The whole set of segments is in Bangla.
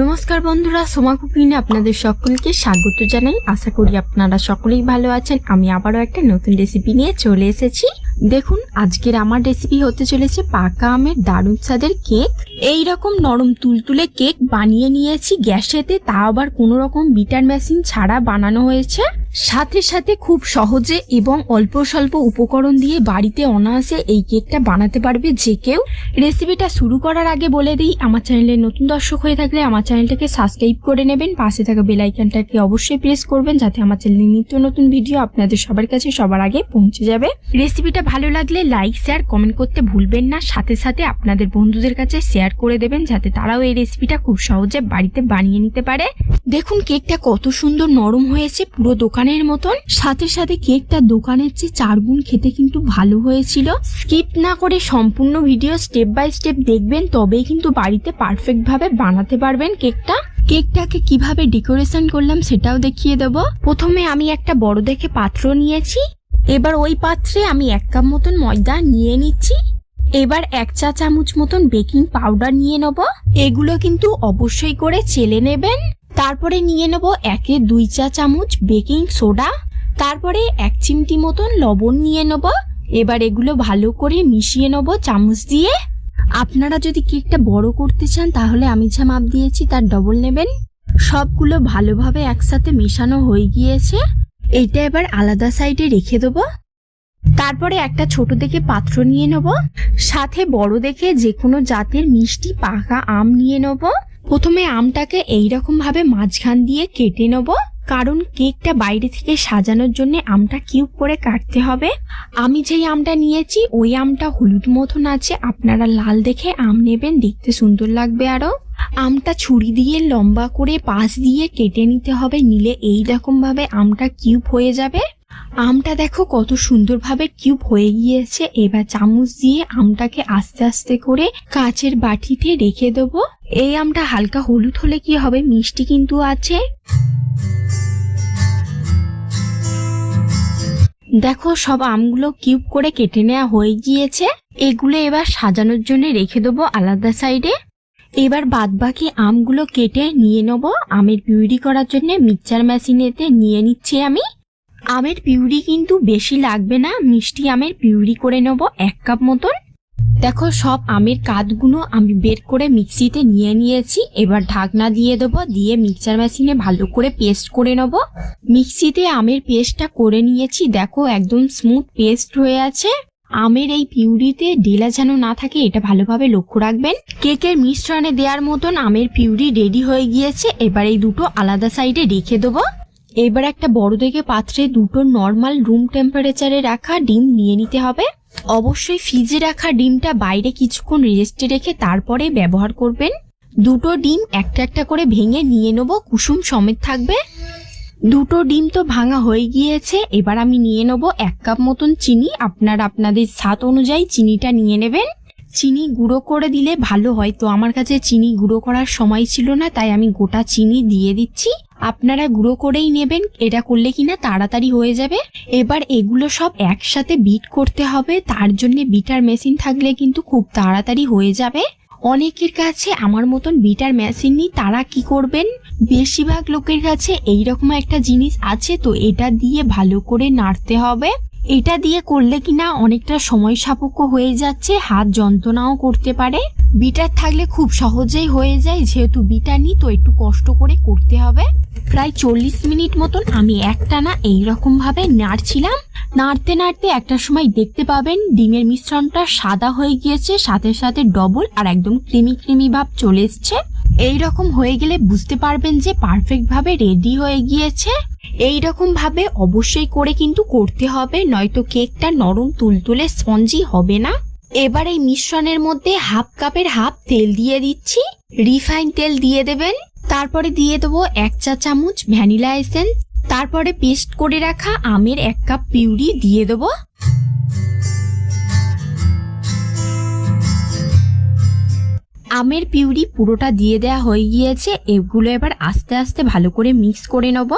নমস্কার বন্ধুরা, সোমা কুকিনে আপনাদের সকলকে স্বাগত জানাই। আশা করি আপনারা সকলেই ভালো আছেন। আমি আবারও একটা নতুন রেসিপি নিয়ে চলে এসেছি। দেখুন, আজকের আমার রেসিপি হতে চলেছে পাকা আমের দারুণ স্বাদের কেক এই রকম নরম তুলতুলে কেক বানিয়ে নিয়েছি গ্যাসেতে। তা আবার কোনো রকম বিটার মেশিন ছাড়া বানানো হয়েছে। সাথে সাথে খুব সহজে এবং অল্প স্বল্প উপকরণ দিয়ে বাড়িতে অনায়াসে এই কেকটা বানাতে পারবে যে কেউ। রেসিপিটা শুরু করার আগে বলে দিই, আমার চ্যানেলে নতুন দর্শক হয়ে থাকলে আমার চ্যানেলটাকে সাবস্ক্রাইব করে নেবেন। পাশে থাকা বেলাইকানটাকে অবশ্যই প্রেস করবেন যাতে আমার চ্যানেলে নিত্য নতুন ভিডিও আপনাদের সবার কাছে সবার আগে পৌঁছে যাবে। রেসিপিটা ভালো লাগলে লাইক, শেয়ার, কমেন্ট করতে ভুলবেন না। সাথে সাথে আপনাদের বন্ধুদের কাছে শেয়ার করে দেবেন যাতে তারাও এই রেসিপিটা খুব সহজে বাড়িতে বানিয়ে নিতে পারে। দেখুন, কেকটা কত সুন্দর নরম হয়েছে, পুরো দোকানের মতন। সাথে সাথে কেকটা দোকানের চেয়ে চার গুণ খেতে কিন্তু ভালো হয়েছিল। স্কিপ না করে সম্পূর্ণ ভিডিও স্টেপ বাই স্টেপ দেখবেন, তবেই কিন্তু বাড়িতে পারফেক্ট ভাবে বানাতে পারবেন কেকটা। কেকটাকে কীভাবে ডেকোরেশন করলাম সেটাও দেখিয়ে দেব। প্রথমে আমি একটা বড় দেখে পাত্র নিয়েছি। এবার ওই পাত্রে আমি এক কাপ মতন ময়দা নিয়ে নিচ্ছি। এবার এক চা চামচ মতন বেকিং পাউডার নিয়ে নেব। এগুলো কিন্তু অবশ্যই করে চেলে নেবেন। তারপরে নিয়ে নেব একে দুই চা চামচ বেকিং সোডা। তারপরে এক চিমটি মতন লবণ নিয়ে নেব। এবার এগুলো ভালো করে মিশিয়ে নেব চামচ দিয়ে। আপনারা যদি কেকটা বড় করতে চান, তাহলে আমি যা মাপ দিয়েছি তার ডবল নেবেন। সবগুলো ভালোভাবে একসাথে মেশানো হয়ে গিয়েছে। এইটা এবার আলাদা সাইডে রেখে দেবো। তারপরে একটা ছোট দেখে পাত্র নিয়ে নেব। সাথে বড় দেখে যে কোনো জাতের মিষ্টি পাকা আম নিয়ে নেব। প্রথমে আমটাকে এইরকম ভাবে মাঝখান দিয়ে কেটে নেব, কারণ কেকটা বাইরে থেকে সাজানোর জন্য আমটা কিউব করে কাটতে হবে। আমি যেই আমটা নিয়েছি, ওই আমটা হলুদ মতন আছে, আপনারা লাল দেখে আম নেবেন, দেখতে সুন্দর লাগবে আরও। আমটা ছুরি দিয়ে লম্বা করে পাশ দিয়ে কেটে নিতে হবে, নিলে এই রকম ভাবে আমটা কিউব হয়ে যাবে। আমটা দেখো কত সুন্দরভাবে কিউব হয়ে গিয়েছে। এবার চামচ দিয়ে আমটাকে আস্তে আস্তে করে কাচের বাটিতে রেখে দেবো। এই আমটা হালকা হলুদ হলে কি হবে? মিষ্টি কিন্তু আছে। দেখো সব আমগুলো কিউব করে কেটে নেওয়া হয়ে গিয়েছে। এগুলো এবার সাজানোর জন্য রেখে দেবো আলাদা সাইডে এবার বাদবাকি আমগুলো কেটে নিয়ে নেব। আমের পিউরি করার জন্য মিক্সচার মেশিনেতে নিয়ে নিচ্ছি আমি। আমের পিউরি কিন্তু বেশি লাগবে না। মিষ্টি আমের পিউরি করে নেব এক কাপ মতন। দেখো, সব আমের কাঠগুলো আমি বের করে মিক্সিতে নিয়ে নিয়েছি। এবার ঢাকনা দিয়ে দেবো, দিয়ে মিক্সচার মেশিনে ভালো করে পেস্ট করে নেব। মিক্সিতে আমের পেস্টটা করে নিয়েছি। দেখো, একদম স্মুথ পেস্ট হয়ে আছে। আমের এই পিউরিতে ডেলা যেন না থাকে, এটা ভালোভাবে লক্ষ্য রাখবেন। কেকের মিশ্রণে দেওয়ার মতন আমের পিউরি রেডি হয়ে গিয়েছে। এবার এই দুটো আলাদা সাইডে রেখে দেবো। এবার একটা বড় দেখে পাত্রে দুটো নর্মাল রুম টেম্পারেচারে রাখা ডিম নিয়ে নিতে হবে। অবশ্যই ফ্রিজে রাখা ডিমটা বাইরে কিছুক্ষণ রেস্টে রেখে তারপরে ব্যবহার করবেন। দুটো ডিম একটা একটা করে ভেঙে নিয়ে নেব, কুসুম সমেত থাকবে। দুটো ডিম তো ভাঙা হয়ে গিয়েছে, এবার আমি নিয়ে নেব এক কাপ মতন চিনি। আপনারা আপনাদের স্বাদ অনুযায়ী চিনিটা নিয়ে নেবেন। চিনি গুঁড়ো করে দিলে ভালো হয়। তো আমার কাছে চিনি গুঁড়ো করার সময় ছিল না, তাই আমি গোটা চিনি দিয়ে দিচ্ছি। আপনারা গুঁড়ো করেই নেবেন, এটা করলে কিনা তাড়াতাড়ি হয়ে যাবে। এবার এগুলো সব একসাথে বিট করতে হবে, তার জন্য বিটার মেশিন থাকলে কিন্তু খুব তাড়াতাড়ি হয়ে যাবে। অনেকের কাছে আমার মতন বিটার মেশিন নেই, তারা কি করবেন? বেশিরভাগ লোকের কাছে এইরকম একটা জিনিস আছে, তো এটা দিয়ে ভালো করে নাড়তে হবে। এটা দিয়ে করলে কিনা অনেকটা সময় সাপেক্ষ হয়ে যাচ্ছে, হাত যন্ত্রণাও করতে পারে। বিটার থাকলে খুব সহজেই হয়ে যায়, যেহেতু বিটা নি তো একটু কষ্ট করে করতে হবে। প্রায় চল্লিশ মিনিট মতন আমি একটানা এইরকম ভাবে নাড়ছিলাম। নাড়তে নাড়তে একটা সময় দেখতে পাবেন, ডিমের মিশ্রণটা সাদা হয়ে গিয়েছে, সাথে সাথে ডবল আর একদম ক্রিমি ক্রিমি ভাব চলে এসছে। এই রকম হয়ে গেলে বুঝতে পারবেন যে পারফেক্ট ভাবে রেডি হয়ে গিয়েছে। এই রকম ভাবে অবশ্যই করে কিন্তু করতে হবে, নয়তো কেকটা নরম তুলতুলে স্পঞ্জি হবে না। এবার এই মিশ্রণের মধ্যে হাফ কাপের হাফ তেল দিয়ে দিচ্ছি। রিফাইন তেল দিয়ে দেবেন। তারপরে দিয়ে দেবো এক চা চামচ ভ্যানিলা এসেন্স তারপরে পেস্ট করে রাখা আমের এক কাপ পিউরি দিয়ে দেবো। আমের পিউরি পুরোটা দিয়ে দেয়া হয়ে গিয়েছে, এগুলো এবার আস্তে আস্তে ভালো করে মিক্স করে নেব।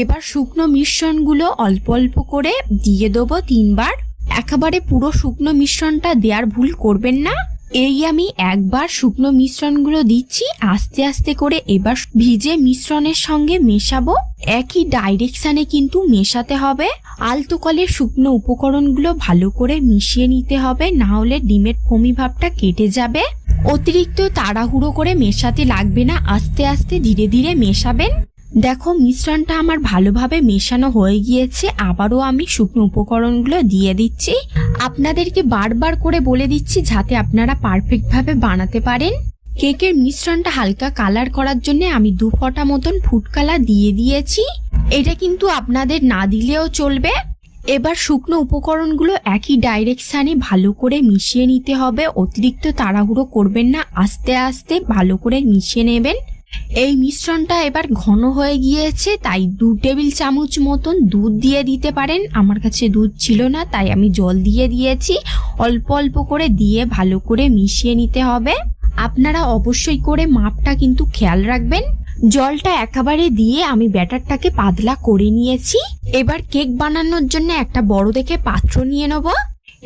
এবার শুকনো মিশ্রণগুলো অল্প অল্প করে দিয়ে দেবো তিনবার। একেবারে পুরো শুকনো মিশ্রণটা দেওয়ার ভুল করবেন না। এই আমি একবার শুকনো মিশ্রণগুলো দিচ্ছি, আস্তে আস্তে করে এবার ভিজে মিশ্রণের সঙ্গে মেশাবো। একই ডাইরেকশনে কিন্তু মেশাতে হবে। আলতো কলের শুকনো উপকরণগুলো ভালো করে মিশিয়ে নিতে হবে, না হলে ডিমের ফমি ভাবটা কেটে যাবে। অতিরিক্ত তাড়াহুড়ো করে মেশাতে লাগবে না, আস্তে আস্তে ধীরে ধীরে মেশাবেন। দেখো মিশ্রণটা আমার ভালোভাবে মেশানো হয়ে গিয়েছে, আবারও আমি শুকনো উপকরণগুলো দিয়ে দিচ্ছি। আপনাদেরকে বারবার করে বলে দিচ্ছি যাতে আপনারা পারফেক্টভাবে বানাতে পারেন। কেকের মিশ্রণটা হালকা কালার করার জন্য আমি দু ফোঁটা মতন ফুড কালার দিয়ে দিয়েছি। এটা কিন্তু আপনাদের না দিলেও চলবে। এবার শুকনো উপকরণগুলো একই ডাইরেকশানে ভালো করে মিশিয়ে নিতে হবে। অতিরিক্ত তাড়াহুড়ো করবেন না, আস্তে আস্তে ভালো করে মিশিয়ে নেবেন। এই মিশ্রণটা এবার ঘন হয়ে গিয়েছে, তাই দু টেবিল চামচ মতন দুধ দিয়ে দিতে পারেন। আমার কাছে দুধ ছিল না, তাই আমি জল দিয়ে দিয়েছি। অল্প অল্প করে দিয়ে ভালো করে মিশিয়ে নিতে হবে। আপনারা অবশ্যই করে মাপটা কিন্তু খেয়াল রাখবেন। জলটা একেবারে দিয়ে আমি ব্যাটারটাকে পাতলা করে নিয়েছি। এবার কেক বানানোর জন্য একটা বড় দেখে পাত্র নিয়ে নেব।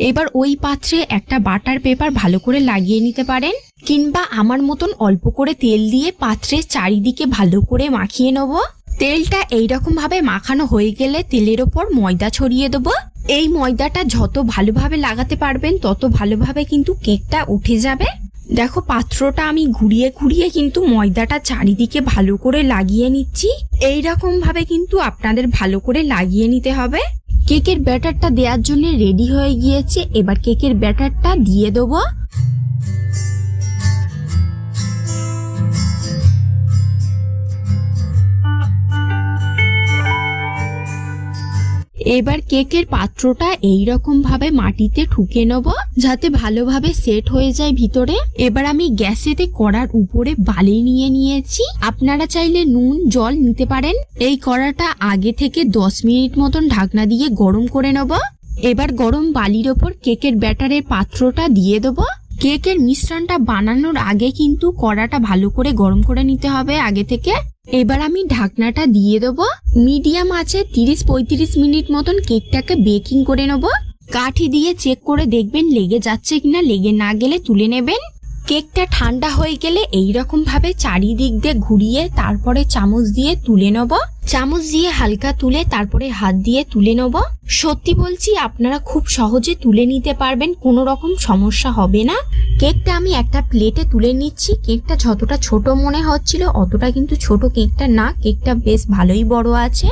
এবার ওই পাত্রে একটা বাটার পেপার ভালো করে লাগিয়ে নিতে পারেন, কিংবা আমার মতন অল্প করে তেল দিয়ে পাত্রের চারিদিকে ভালো করে মাখিয়ে নেব। তেলটা এইরকম ভাবে মাখানো হয়ে গেলে তেলের ওপর ময়দা ছড়িয়ে দেবো। এই ময়দাটা যত ভালোভাবে লাগাতে পারবেন, তত ভালোভাবে কিন্তু কেকটা উঠে যাবে। দেখো, পাত্রটা আমি ঘুরিয়ে ঘুরিয়ে কিন্তু ময়দাটা চারিদিকে ভালো করে লাগিয়ে নিচ্ছি। এই রকম ভাবে কিন্তু আপনাদের ভালো করে লাগিয়ে নিতে হবে। কেকের ব্যাটারটা দেওয়ার জন্য রেডি হয়ে গিয়েছে। এবার কেকের ব্যাটারটা দিয়ে দেবো। এবার কেকের পাত্রটা এই রকম ভাবে মাটিতে ঠুকে নেব যাতে ভালোভাবে সেট হয়ে যায় ভিতরে। এবার আমি গ্যাসেতে কড়ার উপরে বালি নিয়ে নিয়েছি। আপনারা চাইলে নুন, জল নিতে পারেন। এই কড়াটা আগে থেকে দশ মিনিট মতন ঢাকনা দিয়ে গরম করে নেব। এবার গরম বালির ওপর কেকের ব্যাটারের পাত্রটা দিয়ে দেবো। কেকের মিশ্রণটা বানানোর আগে কিন্তু কড়াটা ভালো করে গরম করে নিতে হবে আগে থেকে। এবার আমি ঢাকনাটা দিয়ে দেবো। মিডিয়াম আছে তিরিশ পঁয়ত্রিশ মিনিট মতন কেকটাকে বেকিং করে নেব। কাঠি দিয়ে চেক করে দেখবেন লেগে যাচ্ছে কিনা, লেগে না গেলে তুলে নেবেন। কেকটা ঠান্ডা হয়ে গেলে এইরকম ভাবে চারিদিক দিয়ে ঘুরিয়ে তারপরে চামচ দিয়ে তুলে নেব। চামচ দিয়ে হালকা তুলে তারপরে হাত দিয়ে তুলে নেব। সত্যি বলছি, আপনারা খুব সহজে তুলে নিতে পারবেন, কোনো রকম সমস্যা হবে না। কেকটা আমি একটা প্লেটে তুলে নিচ্ছি, কেকটা যতটা ছোট মনে হচ্ছিল অতটা কিন্তু ছোট কেকটা না, কেকটা বেশ ভালোই বড় আছে।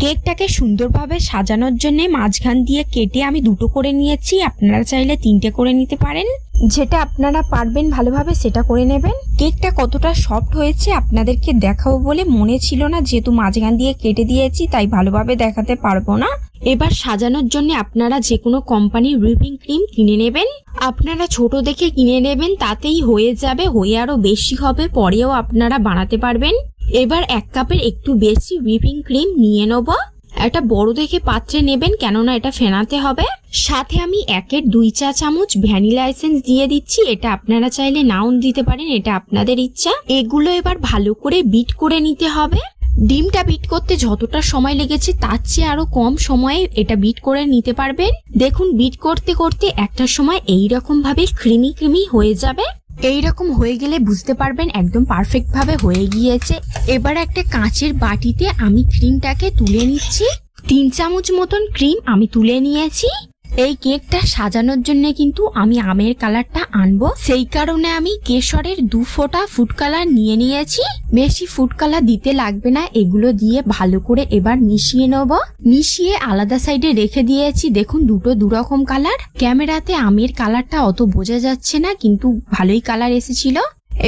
কেকটাকে সুন্দরভাবে সাজানোর জন্য মাঝখান দিয়ে কেটে আমি দুটো করে নিয়েছি, আপনারা চাইলে তিনটে করে নিতে পারেন। যেটা আপনারা পারবেন ভালোভাবে সেটা করে নেবেন। কেকটা কতটা সফট হয়েছে আপনাদেরকে দেখাবো বলে মনে ছিল না। যেহেতু মাঝখান দিয়ে কেটে দিয়েছি, তাই ভালোভাবে দেখাতে পারব না। এবার সাজানোর জন্য আপনারা যে কোনো কোম্পানির হুইপিং ক্রিম কিনে নেবেন। আপনারা ছোট দেখে কিনে নেবেন, তাতেই হয়ে যাবে, হয়ে আরও বেশি হবে, পরেও আপনারা বানাতে পারবেন। এবার এক কাপের একটু বেশি হুইপিং ক্রিম নিয়ে নেব। একটা বড় দেখে পাত্রে নেবেন, কেননা এটা ফেনাতে হবে। সাথে আমি একের দুই চা চামচ ভ্যানিলা এসেন্স দিয়ে দিচ্ছি, এটা আপনারা চাইলে নাউন দিতে পারেন, এটা আপনাদের ইচ্ছা। এগুলো এবার ভালো করে বিট করে নিতে হবে। ডিমটা বিট করতে যতটা সময় লেগেছে, তার চেয়ে আরও কম সময়ে এটা বিট করে নিতে পারবেন। দেখুন, বিট করতে করতে একটা সময় এই রকম ভাবে ক্রিমি ক্রিমি হয়ে যাবে। এই রকম হয়ে গেলে বুঝতে পারবেন একদম পারফেক্ট ভাবে হয়ে গিয়েছে। এবার একটা কাঁচের বাটিতে আমি ক্রিমটাকে তুলে নিচ্ছি। তিন চামচ মতন ক্রিম আমি তুলে নিয়েছি। এই কেকটা সাজানোর জন্য কিন্তু আমি আমের কালারটা আনব। সেই কারণে আমি কেশরের দু ফোঁটা ফুড কালার নিয়ে নিয়েছি। বেশি ফুড কালার দিতে লাগবে না, এগুলো দিয়ে ভালো করে এবার মিশিয়ে নেব। মিশিয়ে আলাদা সাইডে রেখে দিয়েছি, দেখুন দুটো দুরকম কালার ক্যামেরাতে আমের কালারটা অত বোঝা যাচ্ছে না, কিন্তু ভালোই কালার এসেছিল।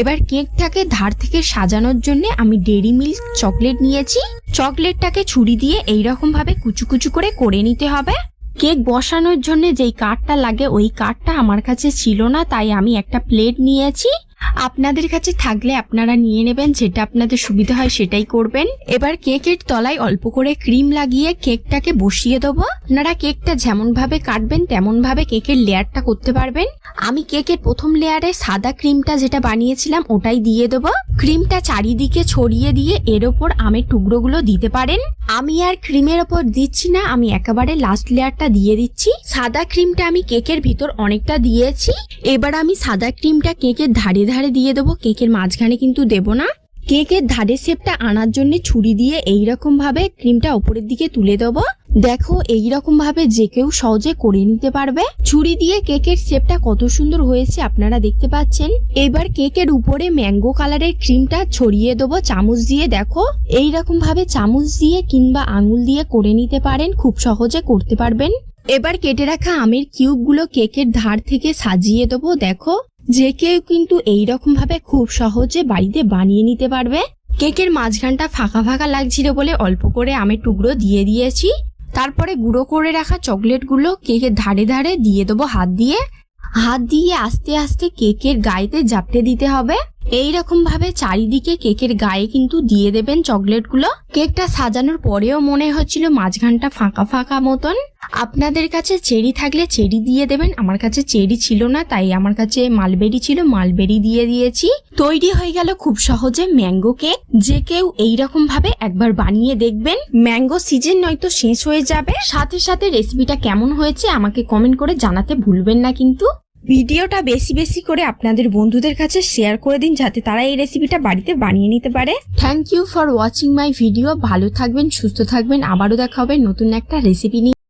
এবার কেকটাকে ধার থেকে সাজানোর জন্য আমি ডেরি মিল্ক চকলেট নিয়েছি। চকলেটটাকে ছুরি দিয়ে এইরকম ভাবে কুচু কুচু করে করে নিতে হবে। কেক বসানোর জন্য যেই কাঠটা লাগে, ওই কাঠটা আমার কাছে ছিল না, তাই আমি একটা প্লেট নিয়েছি। আপনাদের কাছে থাকলে আপনারা নিয়ে নেবেন, যেটা আপনাদের সুবিধা হয় সেটাই করবেন। এবার কেকের তলায় অল্প করে ক্রিম লাগিয়ে কেকটাকে বসিয়ে দেবো। আপনারা কেকটা যেমন ভাবে কাটবেন তেমন ভাবে কেকের লেয়ারটা করতে পারবেন। আমি কেকের প্রথম লেয়ারে সাদা ক্রিমটা যেটা বানিয়েছিলাম, ওটাই দিয়ে দেবো। ক্রিমটা চারিদিকে ছড়িয়ে দিয়ে এর ওপর আমের টুকরোগুলো দিতে পারেন। আমি আর ক্রিমের ওপর দিচ্ছি না, আমি একেবারে লাস্ট লেয়ারটা দিয়ে দিচ্ছি। সাদা ক্রিমটা আমি কেকের ভিতর অনেকটা দিয়েছি। এবার আমি সাদা ক্রিমটা কেকের ধারে ধারে দিয়ে দেবো, কেকের মাঝখানে কিন্তু দেব না। কেকের ধারে শেপটা আনার জন্য ছুরি দিয়ে এইরকম ভাবে ক্রিমটা ওপরের দিকে তুলে দেবো। দেখো, এইরকম ভাবে যে কেউ সহজে করে নিতে পারবে। ছুরি দিয়ে কেকের শেপটা কত সুন্দর হয়েছে আপনারা দেখতে পাচ্ছেন। এবার কেকের উপরে ম্যাঙ্গো কালারের ক্রিমটা ছড়িয়ে দেবো চামচ দিয়ে, দেখো। এইরকম ভাবে চামচ দিয়ে কিংবা আঙুল দিয়ে করে নিতে পারেন, খুব সহজে করতে পারবেন। এবার কেটে রাখা আমের কিউবগুলো কেকের ধার থেকে সাজিয়ে দেবো, দেখো। যে কেউ কিন্তু এইরকম ভাবে খুব সহজে বাড়িতে বানিয়ে নিতে পারবে। কেকের মাঝখানটা ফাঁকা ফাঁকা লাগছিল বলে অল্প করে আমি টুকরো দিয়ে দিয়েছি। তারপরে গুঁড়ো করে রাখা চকলেটগুলো কেকের ধারে ধারে দিয়ে দেবো হাত দিয়ে। হাত দিয়ে আস্তে আস্তে কেকের গায়েতে জাপটে দিতে হবে। এই রকম ভাবে চারিদিকে কেকের গায়ে কিন্তু দিয়ে দেবেন চকলেটগুলো। কেকটা সাজানোর পরেও মনে হচ্ছিল মাঝখানটা ফাঁকা ফাঁকা মতন। আপনাদের কাছে চেরি থাকলে চেরি দিয়ে দেবেন, আমার কাছে চেরি ছিল না, তাই আমার কাছে মালবেরি ছিল, মালবেরি দিয়ে দিয়েছি। তৈরি হয়ে গেল খুব সহজে ম্যাঙ্গো কেক। যে কেউ এইরকম ভাবে একবার বানিয়ে দেখবেন, ম্যাঙ্গো সিজন নয়তো শেষ হয়ে যাবে। সাথে সাথে রেসিপিটা কেমন হয়েছে আমাকে কমেন্ট করে জানাতে ভুলবেন না কিন্তু। ভিডিওটা বেশি বেশি করে আপনাদের বন্ধুদের কাছে শেয়ার করে দিন যাতে তারা এই রেসিপিটা বাড়িতে বানিয়ে নিতে পারে। Thank you for watching my video ভালো থাকবেন, সুস্থ থাকবেন। আবারও দেখা হবে নতুন একটা রেসিপি নিয়ে।